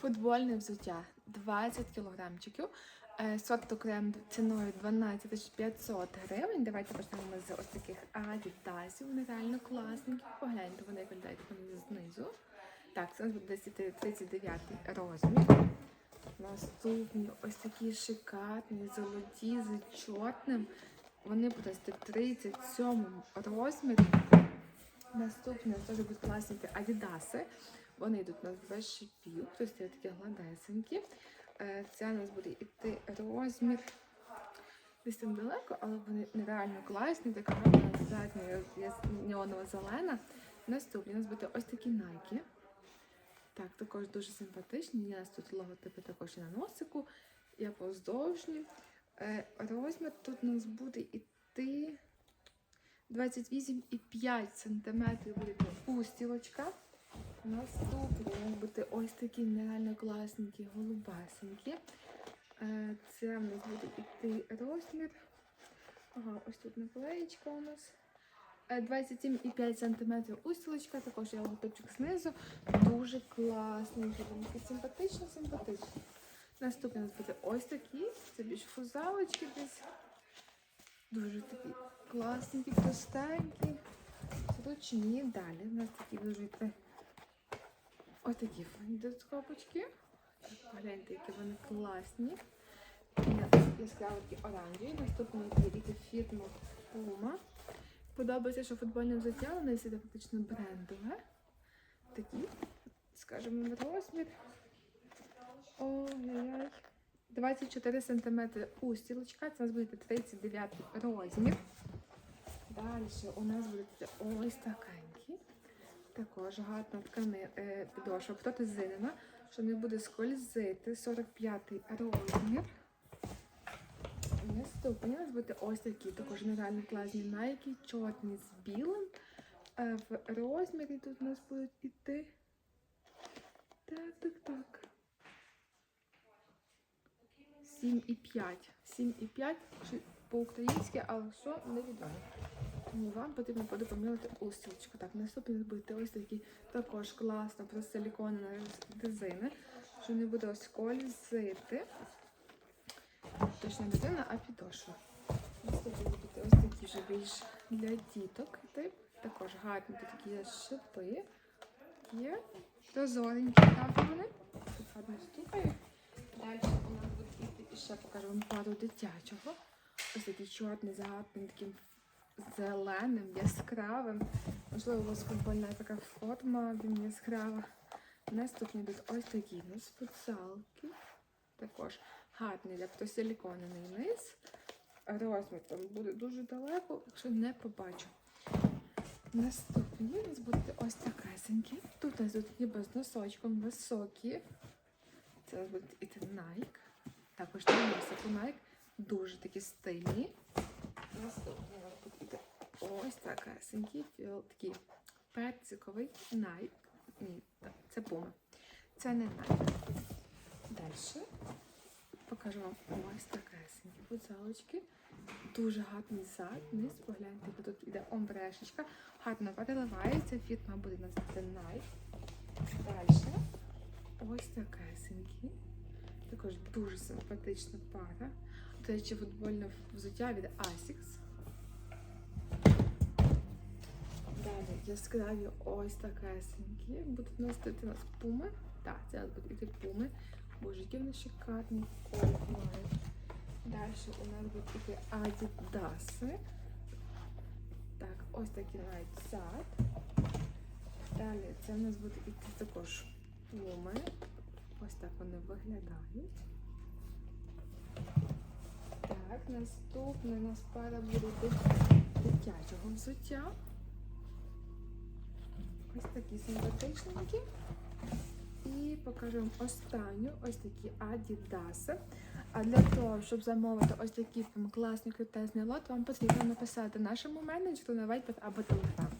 Футбольне взуття 20 кілограмчиків. Е, Сорт окрем ціною 12 500 гривень. Давайте почнемо з ось таких адідасів. Вони реально класненькі. Погляньте, вони виглядають знизу. Так, це буде 39 розмір. Наступні ось такі шикарні, золоті з чорним. Вони будуть в 37 розмірі. Наступні теж будуть класненькі адідаси. Вони йдуть у нас без шипів, тобто є такі гладесенькі. Е, Це у нас буде йти розмір. Десь там далеко, але вони нереально класні, така задня неонова зелена. Наступні у нас буде ось такі найки. Так, також дуже симпатичні. У нас тут логотипи також і на носику, є поздовжні. Е, Розмір тут у нас буде йти 28,5 см буде устілочка. Наступні нас буде ось такі нереально класненькі, голубасенькі. Е, Це в нас буде йти розмір. Ага, ось тут наклеєчка у нас. Е, 27,5 см устілочка, також є логотипчик знизу. Дуже класненький, симпатично, симпатичні. Наступний у нас буде ось такі. Це більш фузалочки десь. Дуже такі класненькі, простенькі. Зручні. Далі у нас такі дуже ось такі фондоскопочки. Погляньте, які вони класні. Є Яскраво оранжеві. Наступний іде фірма Puma. Подобається, що футбольне взуття, воно є фактично брендове. Такі, скажімо, розмір. Ой-ой-ой. 24 см устілочка. Це у нас буде 39 розмір. Далі у нас буде ось такенькі. Також гарна ткани е, підошва протезинена, що не буде скользити. 45-й розмір. Наступні у нас буде ось такі, також нереально класні найки, чорні з білим. Е, в розмірі тут у нас будуть іти. Так, так, так. 7,5. 7,5 по-українськи, але що невідомо. Вам потрібно буде поміряти устілочку. Так, наступний у нас буде ось такі також класно, просто силіконна резина, що не буде ось скользити. Точно не резина, а підошва. Наступний буде ось такі вже більш для діток. Тип. Також гарні тут такі є шипи. Є прозоренькі правда вони. Тут гарно стукають. Далі у нас буде і ще покажу вам пару дитячого. Ось такий чорний, загадний, таким зеленим, яскравим. Можливо, у вас футбольна така форма, він яскрава. Наступні йдуть ось такі у нас спеціалки. Також гарний, як то низ. Розмір там буде дуже далеко, якщо не побачу. Наступні у нас будуть ось такесенькі. Тут у тут ніби з носочком високі. Це у нас буде іти Nike. Також на носику Nike. Дуже такі стильні. Наступний у нас буде іти ось такесенький, такий персиковий Nike. Ні, це Puma. Це не Nike. Далі покажу вам ось такесенькі футзалочки. Дуже гарний зад, низ, погляньте, тут іде омбрешечка. Гарно переливається, фірма буде це Nike. Далі ось такесенькі. Також дуже симпатична пара. До речі, футбольне взуття від Asics. Далі яскраві ось такесенькі. Будуть тут у нас пуми. Так, це будуть іти пуми. Боже, які вони шикарні колір мають. Далі у нас будуть іти адідаси. Так, ось такі навіть сад. Далі це у нас буде іти також пуми. Ось так вони виглядають. Так, наступна у нас пара буде дитячого взуття. Ось такі симпатичненькі. І покажу вам останню ось такі адідаси. А для того, щоб замовити ось такий там крутезний лот, вам потрібно написати нашому менеджеру на Viber або Telegram.